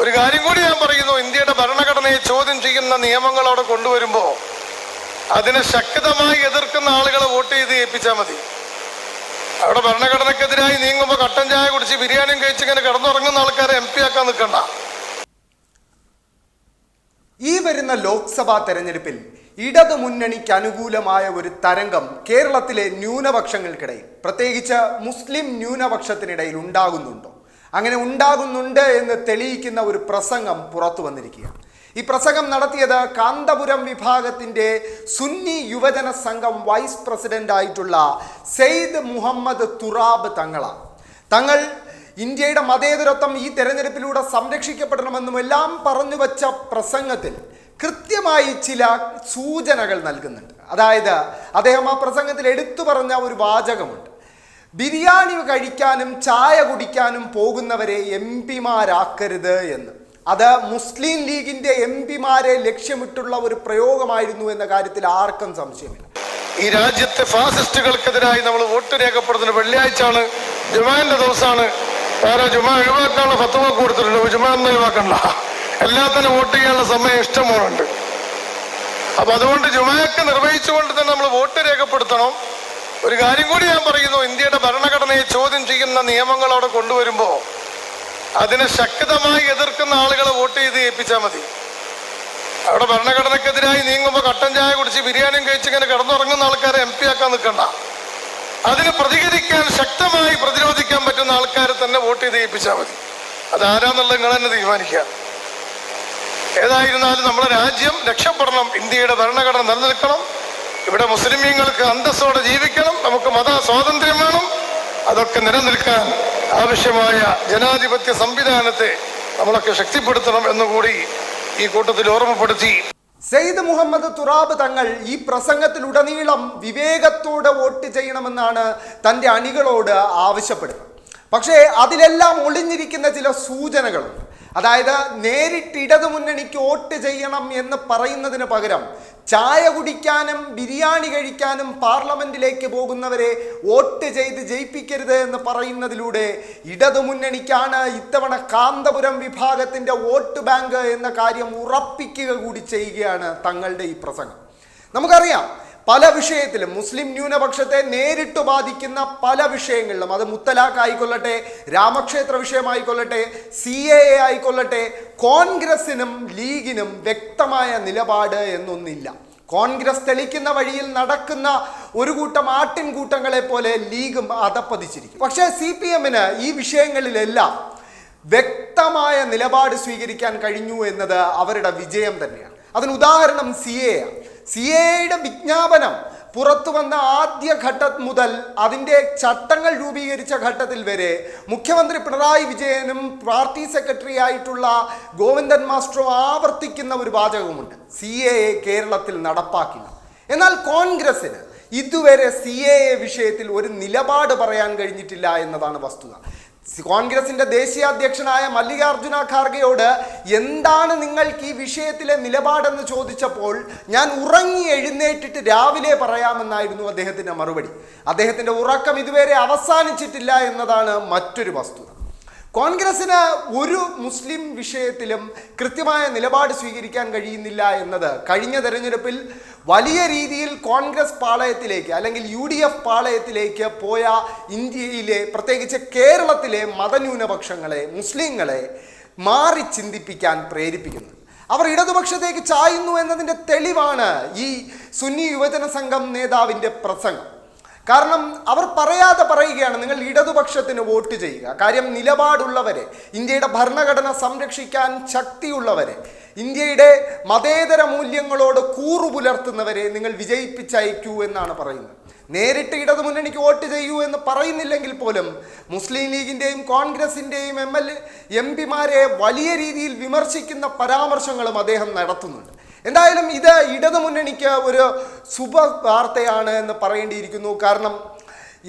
ഒരു കാര്യം കൂടി ഞാൻ പറയുന്നു. ഇന്ത്യയുടെ ഭരണഘടനയെ ചോദ്യം ചെയ്യുന്ന നിയമങ്ങൾ അവിടെ കൊണ്ടുവരുമ്പോൾ അതിനെ ശക്തമായി എതിർക്കുന്ന ആളുകളെ വോട്ട് ചെയ്ത് ഏൽപ്പിച്ചാൽ മതി. അവിടെ ഭരണഘടനക്കെതിരായി നീങ്ങുമ്പോൾ കട്ടൻ ചായ കുടിച്ച് ബിരിയാണിയും കഴിച്ച് ഇങ്ങനെ കിടന്നുറങ്ങുന്ന ആൾക്കാരെ എം പി ആക്കാൻ നിൽക്കണ്ട. ഈ വരുന്ന ലോക്സഭാ തെരഞ്ഞെടുപ്പിൽ ഇടതു മുന്നണിക്ക് അനുകൂലമായ ഒരു തരംഗം കേരളത്തിലെ ന്യൂനപക്ഷങ്ങൾക്കിടയിൽ പ്രത്യേകിച്ച് മുസ്ലിം ന്യൂനപക്ഷത്തിനിടയിൽ ഉണ്ടാകുന്നുണ്ടോ? അങ്ങനെ ഉണ്ടാകുന്നുണ്ട് എന്ന് തെളിയിക്കുന്ന ഒരു പ്രസംഗം പുറത്തു വന്നിരിക്കുകയാണ്. ഈ പ്രസംഗം നടത്തിയത് കാന്തപുരം വിഭാഗത്തിന്റെ സുന്നി യുവജന സംഘം വൈസ് പ്രസിഡന്റ് ആയിട്ടുള്ള സെയ്ദ് മുഹമ്മദ് തുറാബ് തങ്ങളാണ്. തങ്ങൾ ഇന്ത്യയുടെ മതേതരത്വം ഈ തെരഞ്ഞെടുപ്പിലൂടെ സംരക്ഷിക്കപ്പെടണമെന്നും എല്ലാം പറഞ്ഞു വച്ച പ്രസംഗത്തിൽ കൃത്യമായി ചില സൂചനകൾ നൽകുന്നുണ്ട്. അതായത് അദ്ദേഹം ആ പ്രസംഗത്തിൽ എടുത്തു പറഞ്ഞ ഒരു വാചകമുണ്ട്. ബിരിയാണി കഴിക്കാനും ചായ കുടിക്കാനും പോകുന്നവരെ എം പിമാരാക്കരുത് എന്ന്. അത് മുസ്ലിം ലീഗിന്റെ എം പിമാരെ ലക്ഷ്യമിട്ടുള്ള ഒരു പ്രയോഗമായിരുന്നു എന്ന കാര്യത്തിൽ ആർക്കും സംശയമില്ല. ഈ രാജ്യത്തെ ഫാസിസ്റ്റുകൾക്കെതിരായി നമ്മൾ വോട്ട് രേഖപ്പെടുത്തുന്ന വെള്ളിയാഴ്ച ആണ് ജുമാന്റെ ദിവസമാണ്. വേറെ ജുമാ ഒഴിവാക്കാനുള്ള ഫത്തുവ കൊടുത്തിട്ടുണ്ട്? ജുമാ ഒന്നും ഒഴിവാക്കണ്ട എല്ലാത്തിനും വോട്ട് ചെയ്യാനുള്ള സമയം ഇഷ്ടംപോലുണ്ട്. അപ്പൊ അതുകൊണ്ട് ജുമാക്ക് നിർവഹിച്ചുകൊണ്ട് തന്നെ നമ്മൾ വോട്ട് രേഖപ്പെടുത്തണം. ഒരു കാര്യം കൂടി ഞാൻ പറയുന്നു. ഇന്ത്യയുടെ ഭരണഘടനയെ ചോദ്യം ചെയ്യുന്ന നിയമങ്ങൾ അവിടെ കൊണ്ടുവരുമ്പോൾ അതിനെ ശക്തമായി എതിർക്കുന്ന ആളുകളെ വോട്ട് ചെയ്ത് ഏൽപ്പിച്ചാൽ മതി. അവിടെ ഭരണഘടനക്കെതിരായി നീങ്ങുമ്പോൾ കട്ടൻ ചായ കുടിച്ച് ബിരിയാണിയും കഴിച്ച് ഇങ്ങനെ കിടന്നുറങ്ങുന്ന ആൾക്കാരെ എം പി ആക്കാൻ നിൽക്കണ്ട. അതിന് പ്രതികരിക്കാൻ ശക്തമായി പ്രതിരോധിക്കാൻ പറ്റുന്ന ആൾക്കാരെ തന്നെ വോട്ട് ചെയ്ത് ഏൽപ്പിച്ചാൽ മതി. അതാരാന്നുള്ളത് നിങ്ങൾ തന്നെ തീരുമാനിക്കുക. ഏതായിരുന്നാലും നമ്മുടെ രാജ്യം രക്ഷപ്പെടണം. ഇന്ത്യയുടെ ഭരണഘടന നിലനിൽക്കണം. ഇവിടെ മുസ്ലിമീങ്ങൾക്ക് അന്തസ്സോടെ ജീവിക്കണം നമുക്ക് മത സ്വാതന്ത്ര്യം വേണം. അതൊക്കെ നിലനിൽക്കാൻ ആവശ്യമായ ജനാധിപത്യ സംവിധാനത്തെ നമ്മളൊക്കെ ശക്തിപ്പെടുത്തണം എന്നുകൂടി ഈ കൂട്ടത്തിൽ ഓർമ്മപ്പെടുത്തി. സെയ്ദ് മുഹമ്മദ് തുറാബ് തങ്ങൾ ഈ പ്രസംഗത്തിലുടനീളം വിവേകത്തോടെ വോട്ട് ചെയ്യണമെന്നാണ് തന്റെ അണികളോട് ആവശ്യപ്പെടുന്നത്. പക്ഷേ അതിലെല്ലാം ഒളിഞ്ഞിരിക്കുന്ന ചില സൂചനകളുണ്ട് അതായത് നേരിട്ട് ഇടതു മുന്നണിക്ക് വോട്ട് ചെയ്യണം എന്ന് പറയുന്നതിന് പകരം ചായ കുടിക്കാനും ബിരിയാണി കഴിക്കാനും പാർലമെന്റിലേക്ക് പോകുന്നവരെ വോട്ട് ചെയ്ത് ജയിപ്പിക്കരുത് എന്ന് പറയുന്നതിലൂടെ ഇടതു മുന്നണിക്കാണ് ഇത്തവണ കാന്തപുരം വിഭാഗത്തിന്റെ വോട്ട് ബാങ്ക് എന്ന കാര്യം ഉറപ്പിക്കുക കൂടി ചെയ്യുകയാണ് തങ്ങളുടെ ഈ പ്രസംഗം. നമുക്കറിയാം പല വിഷയത്തിലും മുസ്ലിം ന്യൂനപക്ഷത്തെ നേരിട്ട് ബാധിക്കുന്ന പല വിഷയങ്ങളിലും അത് മുത്തലാഖ് ആയിക്കൊള്ളട്ടെ രാമക്ഷേത്ര വിഷയമായിക്കൊള്ളട്ടെ സി എ എ ആയിക്കൊള്ളട്ടെ കോൺഗ്രസിനും ലീഗിനും വ്യക്തമായ നിലപാട് എന്നൊന്നില്ല. കോൺഗ്രസ് തെളിക്കുന്ന വഴിയിൽ നടക്കുന്ന ഒരു കൂട്ടം ആട്ടിൻകൂട്ടങ്ങളെ പോലെ ലീഗും അതപ്പതിച്ചിരിക്കും. പക്ഷേ സി പി എമ്മിന് ഈ വിഷയങ്ങളിലെല്ലാം വ്യക്തമായ നിലപാട് സ്വീകരിക്കാൻ കഴിഞ്ഞു എന്നത് അവരുടെ വിജയം തന്നെയാണ്. അതിന് ഉദാഹരണം സി എ സി എയുടെ വിജ്ഞാപനം പുറത്തു വന്ന ആദ്യ ഘട്ടം മുതൽ അതിന്റെ ചട്ടങ്ങൾ രൂപീകരിച്ച ഘട്ടത്തിൽ വരെ മുഖ്യമന്ത്രി പിണറായി വിജയനും പാർട്ടി സെക്രട്ടറി ആയിട്ടുള്ള ഗോവിന്ദൻ മാസ്റ്ററും ആവർത്തിക്കുന്ന ഒരു വാചകമുണ്ട് സി എ കേരളത്തിൽ നടപ്പാക്കില്ല. എന്നാൽ കോൺഗ്രസിന് ഇതുവരെ സി എ വിഷയത്തിൽ ഒരു നിലപാട് പറയാൻ കഴിഞ്ഞിട്ടില്ല എന്നതാണ് വസ്തുത. കോൺഗ്രസിന്റെ ദേശീയ അധ്യക്ഷനായ മല്ലികാർജുന ഖാർഗെയോട് എന്താണ് നിങ്ങൾക്ക് ഈ വിഷയത്തിലെ നിലപാടെന്ന് ചോദിച്ചപ്പോൾ ഞാൻ ഉറങ്ങി എഴുന്നേറ്റിട്ട് രാവിലെ പറയാമെന്നായിരുന്നു അദ്ദേഹത്തിന്റെ മറുപടി. അദ്ദേഹത്തിന്റെ ഉറക്കം ഇതുവരെ അവസാനിച്ചിട്ടില്ല എന്നതാണ് മറ്റൊരു വസ്തുത. കോൺഗ്രസിന് ഒരു മുസ്ലിം വിഷയത്തിലും കൃത്യമായ നിലപാട് സ്വീകരിക്കാൻ കഴിയുന്നില്ല എന്നത് കഴിഞ്ഞ തെരഞ്ഞെടുപ്പിൽ വലിയ രീതിയിൽ കോൺഗ്രസ് പാളയത്തിലേക്ക് അല്ലെങ്കിൽ യു ഡി എഫ് പാളയത്തിലേക്ക് പോയ ഇന്ത്യയിലെ പ്രത്യേകിച്ച് കേരളത്തിലെ മതന്യൂനപക്ഷങ്ങളെ മുസ്ലിങ്ങളെ മാറി ചിന്തിപ്പിക്കാൻ പ്രേരിപ്പിക്കുന്നു അവർ ഇടതുപക്ഷത്തേക്ക് ചായുന്നു എന്നതിന്റെ തെളിവാണ് ഈ സുന്നി യുവജന സംഘം നേതാവിന്റെ പ്രസംഗം. കാരണം അവർ പറയാതെ പറയുകയാണ് നിങ്ങൾ ഇടതുപക്ഷത്തിന് വോട്ട് ചെയ്യുക. കാര്യം നിലപാടുള്ളവരെ ഇന്ത്യയുടെ ഭരണഘടന സംരക്ഷിക്കാൻ ശക്തിയുള്ളവരെ ഇന്ത്യയുടെ മതേതര മൂല്യങ്ങളോട് കൂറു പുലർത്തുന്നവരെ നിങ്ങൾ വിജയിപ്പിച്ചയക്കൂ എന്നാണ് പറയുന്നത്. നേരിട്ട് ഇടതു മുന്നണിക്ക് വോട്ട് ചെയ്യൂ എന്ന് പറയുന്നില്ലെങ്കിൽ പോലും മുസ്ലിം ലീഗിന്റെയും കോൺഗ്രസിന്റെയും എം എൽ എം പിമാരെ വലിയ രീതിയിൽ വിമർശിക്കുന്ന പരാമർശങ്ങളും അദ്ദേഹം നടത്തുന്നുണ്ട്. എന്തായാലും ഇത് ഇടതുമുന്നണിക്ക് ഒരു ശുഭ വാർത്തയാണ് എന്ന് പറയേണ്ടിയിരിക്കുന്നു. കാരണം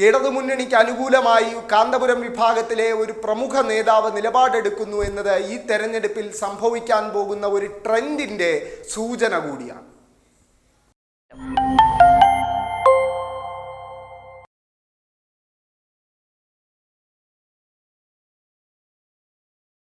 ഇടതുമുന്നണിക്ക് അനുകൂലമായി കാന്തപുരം വിഭാഗത്തിലെ ഒരു പ്രമുഖ നേതാവ് നിലപാടെടുക്കുന്നു എന്നത് ഈ തെരഞ്ഞെടുപ്പിൽ സംഭവിക്കാൻ പോകുന്ന ഒരു ട്രെൻഡിന്റെ സൂചന കൂടിയാണ്.